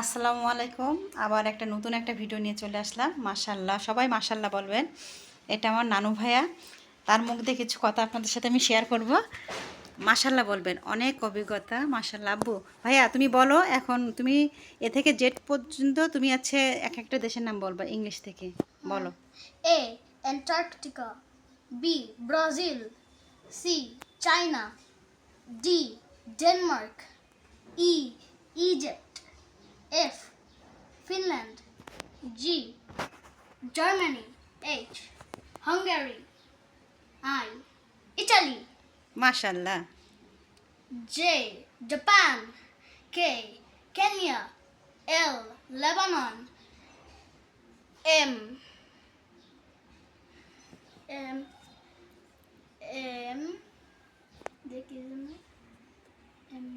আসসালামু আলাইকুম আবার একটা নতুন একটা ভিডিও নিয়ে চলে আসলাম মাশাল্লাহ সবাই মাশাল্লাহ বলবেন এটা আমার নানু ভাইয়া তার মুখ দিয়ে কিছু কথা আপনাদের সাথে আমি শেয়ার করব মাশাল্লাহ বলবেন অনেক অভিজ্ঞতা মাশাল্লাহ আব্বু ভাইয়া তুমি বলো এখন তুমি এ থেকে জেড পর্যন্ত তুমি আছে এক একটা দেশের নাম বলবা ইংলিশ থেকে বলো A. Antarctica. B. Brazil. C. China. D. Denmark. E Egypt. Hungary. I. Italy. মাশাল্লাহ J. Japan. K. Kenya. L. Lebanon. M. M. M. দেখি। M.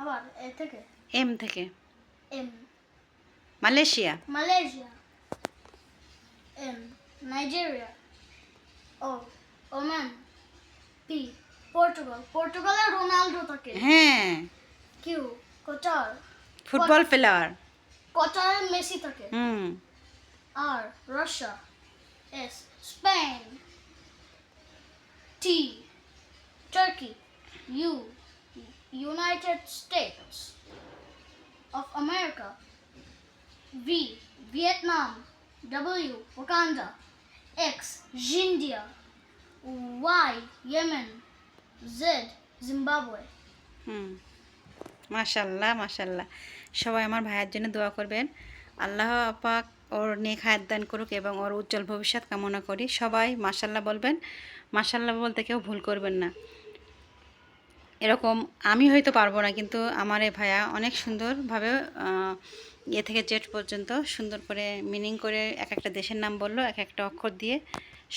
আবার এ থেকে এম থেকে M Malaysia Malaysia M Nigeria O Oman P Portugal পর্তুগালে Ronaldo থাকে হ্যাঁ Q Qatar football player কটারে Messi থাকে হুম আর Russia S Spain T Turkey U United States of America V Vietnam W ওকান্ডা X India Y Yemen Z Zimbabwe hmm, মাশাল্লাহ মাশাল্লাহ। সবাই আমার ভাইয়ের জন্য দোয়া করবেন। আল্লাহ পাক ওর নেক দান করুক এবং ওর উজ্জ্বল ভবিষ্যৎ কামনা করি। সবাই মাশাল্লাহ বলবেন। মাশাল্লাহ বলতে কেউ ভুল করবেন না। এরকম, আমি হয়তো পারব না, কিন্তু আমার এ ভাইয়া অনেক সুন্দরভাবে এ থেকে জেট পর্যন্ত সুন্দর করে মিনিং করে এক একটা দেশের নাম বলল, এক একটা অক্ষর দিয়ে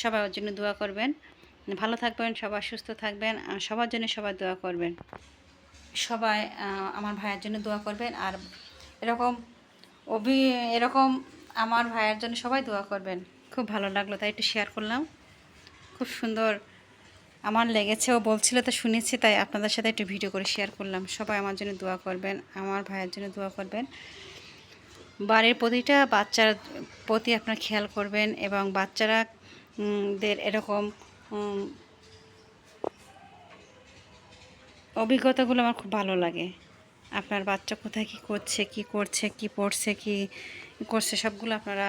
সবাই ওর জন্য দোয়া করবেন। ভালো থাকবেন, সবাই সুস্থ থাকবেন সবার জন্য সবাই দোয়া করবেন। সবাই আমার ভাইয়ের জন্য দোয়া করবেন, আর এরকম অভি, এরকম আমার ভাইয়ের জন্য সবাই দোয়া করবেন। খুব ভালো লাগল তাই একটু শেয়ার করলাম। খুব সুন্দর আমার লেগেছে, ও বলছিল তো শুনেছি, তাই আপনাদের সাথে একটু ভিডিও করে শেয়ার করলাম। সবাই আমার জন্য দোয়া করবেন, আমার ভাইয়ের জন্য দোয়া করবেন। বাড়ির প্রতিটা বাচ্চার প্রতি আপনার খেয়াল করবেন এবং বাচ্চারা দের এরকম অভিজ্ঞতাগুলো আমার খুব ভালো লাগে। আপনার বাচ্চা কোথায় কি করছে কি করছে, কি পড়ছে, কি করছে, সবগুলো আপনারা